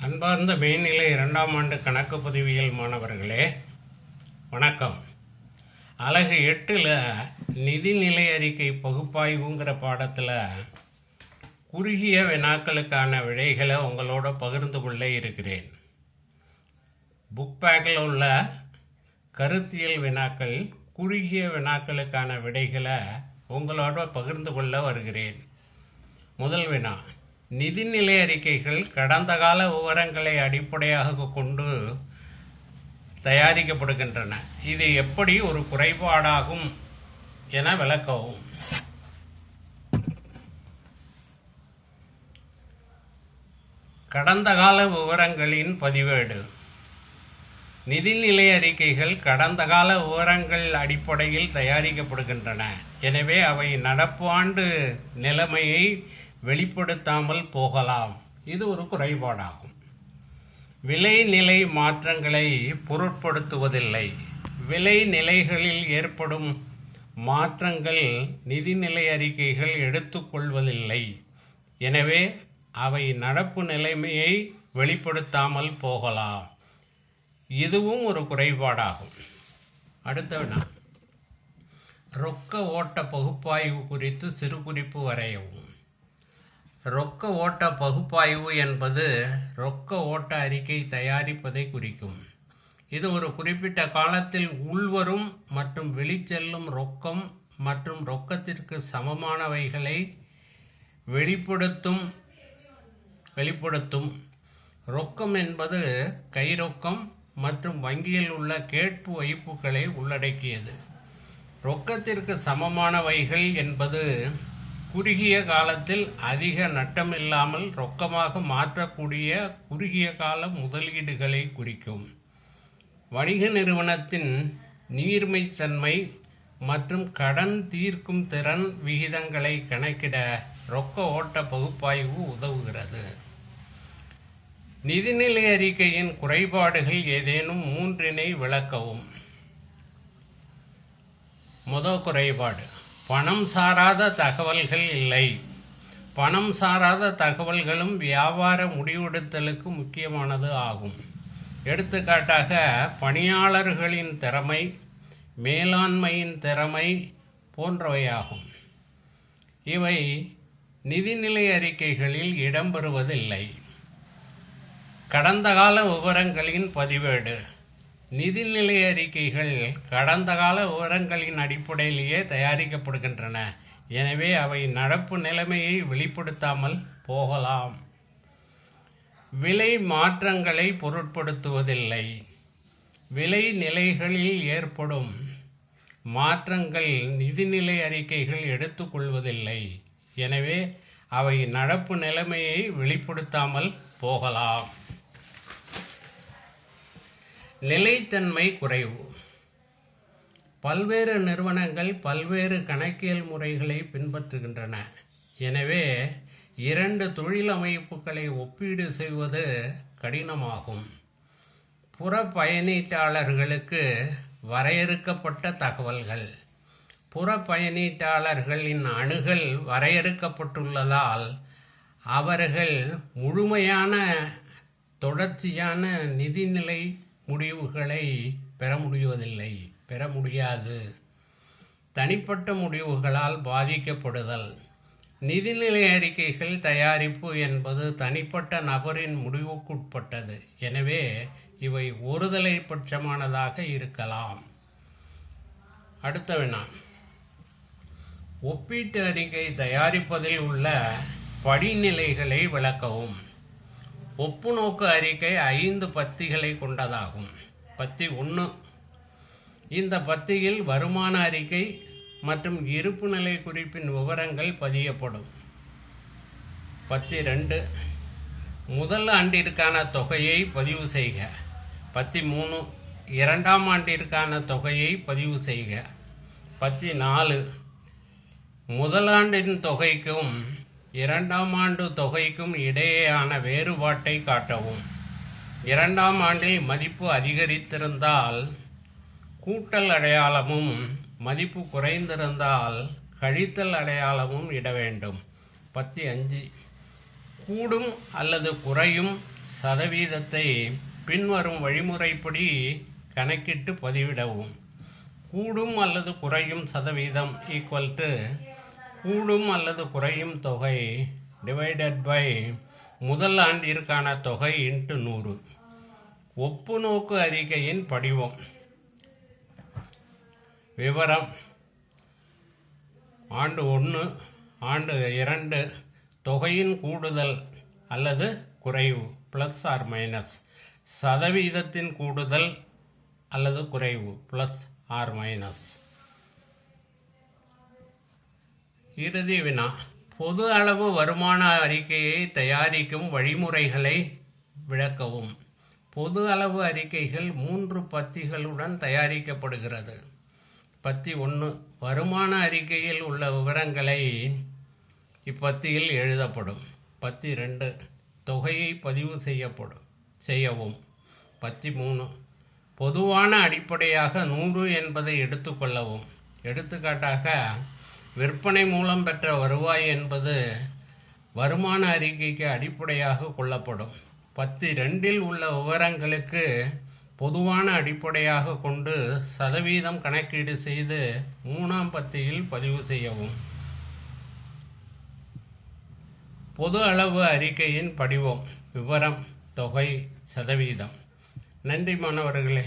அன்பார்ந்த மேல்நிலை இரண்டாம் ஆண்டு கணக்கு பதிவியல் மாணவர்களே வணக்கம். அழகு எட்டில் நிதிநிலை அறிக்கை பகுப்பாய்வுங்கிற பாடத்தில் குறுகிய வினாக்களுக்கான விடைகளை உங்களோட பகிர்ந்து கொள்ள இருக்கிறேன் புக் பேக்கில் உள்ள கருத்தியல் வினாக்கள் குறுகிய வினாக்களுக்கான விடைகளை உங்களோட பகிர்ந்து கொள்ள வருகிறேன். முதல் வினா நிதிநிலை அறிக்கைகள் கடந்த கால விவரங்களை அடிப்படையாக கொண்டு தயாரிக்கப்படுகின்றன. இது எப்படி ஒரு குறைபாடாகும் என விளக்கவும். கடந்த கால விவரங்களின் பதிவேடு. நிதிநிலை அறிக்கைகள் கடந்த கால விவரங்கள் அடிப்படையில் தயாரிக்கப்படுகின்றன. எனவே அவை நடப்பு ஆண்டு நிலைமையை வெளிப்படுத்தாமல் போகலாம். இது ஒரு குறைபாடாகும். விலை நிலை மாற்றங்களை பொருட்படுத்துவதில்லை. விலை நிலைகளில் ஏற்படும் மாற்றங்கள் நிதிநிலை அறிக்கைகள் எடுத்துக்கொள்வதில்லை எனவே அவை நடப்பு நிலைமையை வெளிப்படுத்தாமல் போகலாம். இதுவும் ஒரு குறைபாடாகும். அடுத்த வினா ரொக்க ஓட்ட பகுப்பாய்வு குறித்து சிறு குறிப்பு வரையவும். ரொக்க ஓட்ட பகுப்பாய்வு என்பது ரொக்க ஓட்ட அறிக்கை தயாரிப்பதை குறிக்கும். இது ஒரு குறிப்பிட்ட காலத்தில் உள்வரும் மற்றும் வெளிச்செல்லும் ரொக்கம் மற்றும் ரொக்கத்திற்கு சமமானவைகளை வெளிப்படுத்தும் வெளிப்படுத்தும். ரொக்கம் என்பது கை ரொக்கம் மற்றும் வங்கியில் உள்ள கேட்பு வைப்புகளை உள்ளடக்கியது. ரொக்கத்திற்கு சமமானவைகள் என்பது குறுகிய காலத்தில் அதிக நட்டமில்லாமல் ரொக்கமாக மாற்றக்கூடிய குறுகிய கால முதலீடுகளை குறிக்கும். வணிக நிறுவனத்தின் நீர்மைத்தன்மை மற்றும் கடன் தீர்க்கும் திறன் விகிதங்களை கணக்கிட ரொக்க ஓட்ட பகுப்பாய்வு உதவுகிறது. நிதிநிலை அறிக்கையின் குறைபாடுகள் ஏதேனும் மூன்றினை விளக்கவும். முத குறைபாடு. பணம் சாராத தகவல்கள் இல்லை. பணம் சாராத தகவல்களும் வியாபார முடிவெடுத்தலுக்கு முக்கியமானது ஆகும். எடுத்துக்காட்டாக பணியாளர்களின் திறமை மேலாண்மையின் திறமை போன்றவையாகும். இவை நிதிநிலை அறிக்கைகளில் இடம்பெறுவதில்லை. கடந்த கால விவரங்களின் பதிவேடு. நிதிநிலை அறிக்கைகள் கடந்த கால விவரங்களின் அடிப்படையிலேயே தயாரிக்கப்படுகின்றன. எனவே அவை நடப்பு நிலைமையை வெளிப்படுத்தாமல் போகலாம். விலை மாற்றங்களை பொருட்படுத்துவதில்லை. விலை நிலைகளில் ஏற்படும் மாற்றங்கள் நிதிநிலை அறிக்கைகள் எடுத்துக்கொள்வதில்லை. எனவே அவை நடப்பு நிலைமையை வெளிப்படுத்தாமல் போகலாம். நிலைத்தன்மை குறைவு. பல்வேறு நிறுவனங்கள் பல்வேறு கணக்கியல் முறைகளை பின்பற்றுகின்றன. எனவே இரண்டு தொழில் அமைப்புகளை ஒப்பீடு செய்வது கடினமாகும். புற பயணீட்டாளர்களுக்கு வரையறுக்கப்பட்ட தகவல்கள். புற பயணீட்டாளர்களின் அணுகல் வரையறுக்கப்பட்டுள்ளதால் அவர்கள் முழுமையான தொடர்ச்சியான நிதிநிலை முடிவுகளை பெற முடிவதில்லை. பெற முடியாது. தனிப்பட்ட முடிவுகளால் பாதிக்கப்படுதல். நிதிநிலை அறிக்கைகள் தயாரிப்பு என்பது தனிப்பட்ட நபரின் முடிவுக்குட்பட்டது. எனவே இவை ஒருதலை பட்சமானதாக இருக்கலாம். அடுத்த வினா. ஒப்பீட்டு அறிக்கை தயாரிப்பதில் உள்ள படிநிலைகளை விளக்கவும். ஒப்புநோக்கு அறிக்கை ஐந்து பத்திகளை கொண்டதாகும். பத்தி ஒன்று இந்த பத்தியில் வருமான அறிக்கை மற்றும் இருப்பு நிலை குறிப்பின் விவரங்கள் பதியப்படும். பத்தி ரெண்டு முதல் ஆண்டிற்கான தொகையை பதிவு செய்க. பத்தி மூணு இரண்டாம் ஆண்டிற்கான தொகையை பதிவு செய்க. பத்தி நாலு முதலாண்டின் தொகைக்கும் இரண்டாம் ஆண்டு தொகைக்கும் இடையேயான வேறுபாட்டை காட்டவும். இரண்டாம் ஆண்டில் மதிப்பு அதிகரித்திருந்தால் கூட்டல் அடையாளமும் மதிப்பு குறைந்திருந்தால் கழித்தல் அடையாளமும் இட வேண்டும். பத்தி அஞ்சு. கூடும் அல்லது குறையும் சதவீதத்தை பின்வரும் வழிமுறைப்படி கணக்கிட்டு பதிவிடவும். கூடும் அல்லது குறையும் சதவீதம் ஈக்குவல் டு கூடும் அல்லது குறையும் தொகை டிவைடட் பை முதல் ஆண்டிற்கான தொகை இன்ட்டு நூறு. ஒப்புநோக்கு அறிக்கையின் படிவம். விவரம். ஆண்டு ஒன்று ஆண்டு இரண்டு தொகையின் கூடுதல் அல்லது குறைவு ப்ளஸ் ஆர் மைனஸ் சதவீதத்தின் கூடுதல் அல்லது குறைவு ப்ளஸ் ஆர் மைனஸ் இறுதி வினா. பொது அளவு வருமான அறிக்கையை தயாரிக்கும் வழிமுறைகளை விளக்கவும். பொது அளவு அறிக்கைகள் மூன்று பத்திகளுடன் தயாரிக்கப்படுகிறது. பத்தி ஒன்று வருமான அறிக்கையில் உள்ள விவரங்களை இப்பத்தியில் எழுதப்படும். பத்தி ரெண்டு தொகையை பதிவு செய்யப்படும் செய்யவும். பத்தி மூணு பொதுவான அடிப்படையாக நூறு என்பதை எடுத்துக்கொள்ளவும் எடுத்துக்காட்டாக விற்பனை மூலம் பெற்ற வருவாய் என்பது வருமான அறிக்கைக்கு அடிப்படையாக கொள்ளப்படும். பத்து ரெண்டில் உள்ள விவரங்களுக்கு பொதுவான அடிப்படையாக கொண்டு சதவீதம் கணக்கீடு செய்து மூணாம் பத்தியில் பதிவு செய்யவும். பொது அளவு அறிக்கையின் படிவம் விவரம் தொகை சதவீதம். நன்றி மாணவர்களே.